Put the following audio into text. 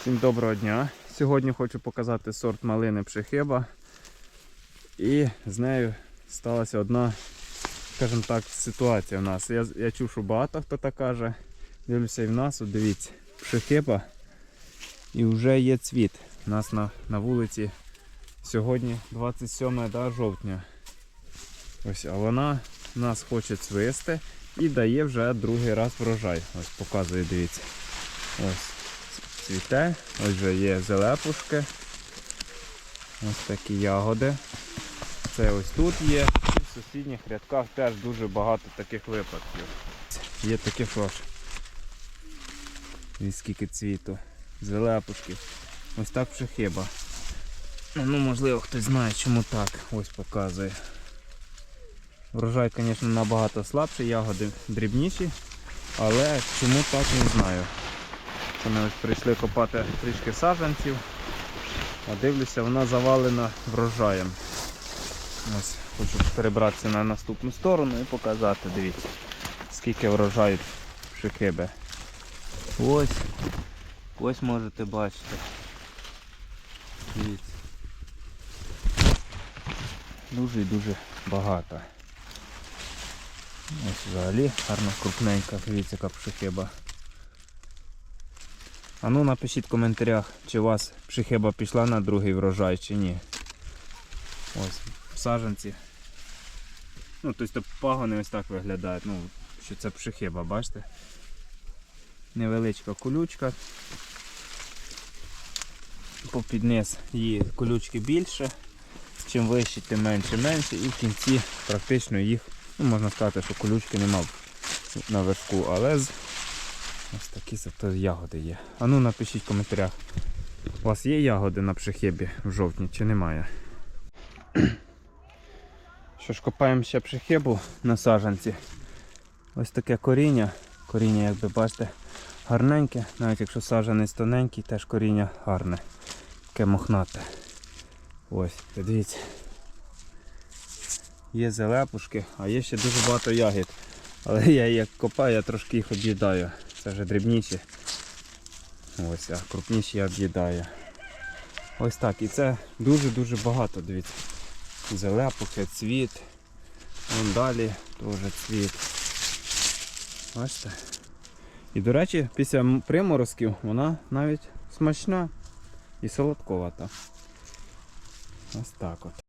Всім доброго дня. Сьогодні хочу показати сорт малини Пшехиба. І з нею сталася одна, скажімо так, ситуація в нас. Я, я чув, що багато хто так каже. Дивлюся і в нас, от дивіться, Пшехиба. І вже є цвіт. У нас на, на вулиці сьогодні 27 да, жовтня. Ось, а вона нас хоче цвисти і дає вже другий раз врожай. Ось показує, дивіться. Ось цвіте, ось вже є зелепушки. Ось такі ягоди. Це ось тут є. І в сусідніх рядках теж дуже багато таких випадків. Є таке що ж. Скільки цвіту. Зелепушки. Ось так вже хиба. Ну, можливо, хтось знає, чому так. Ось показує. Врожай, звісно, набагато слабший, ягоди дрібніші, але чому так не знаю. Ми ось прийшли копати трішки саджанців, а дивлюся, вона завалена врожаєм. Ось хочу перебратися на наступну сторону і показати, дивіться, скільки врожаю пшикиби. Ось, ось можете бачити. Дивіться. Дуже і дуже багато. Ось взагалі гарно крупненька, дивіться, яка пшихиба. А ну напишіть в коментарях, чи у вас пшихиба пішла на другий врожай, чи ні. Ось, в саджанці. Ну, тобто пагони ось так виглядають. Ну, що це пшихиба, бачите? Невеличка колючка. Попід низ її колючки більше. Чим вище, тим менше менше. І в кінці практично їх, ну можна сказати, що колючки нема на вершку, але з ось такі зато ягоди є. А ну напишіть в коментарях, у вас є ягоди на пшехибі в жовтні чи немає. Що ж, копаємо ще пшехибу на саджанці. Ось таке коріння. Коріння, як ви бачите, гарненьке, навіть якщо саджанець тоненький, теж коріння гарне. Таке мохнате. Ось, дивіться. Є зелепушки, а є ще дуже багато ягід. Але я як копаю, я трошки їх об'їдаю. Це вже дрібніші. Ось, а крупніші я об'їдаю. Ось так. І це дуже-дуже багато, дивіться. Зелепухи, цвіт. Вон далі теж цвіт. Бачите? І до речі, після приморозків вона навіть смачна і солодковата. Ось так от.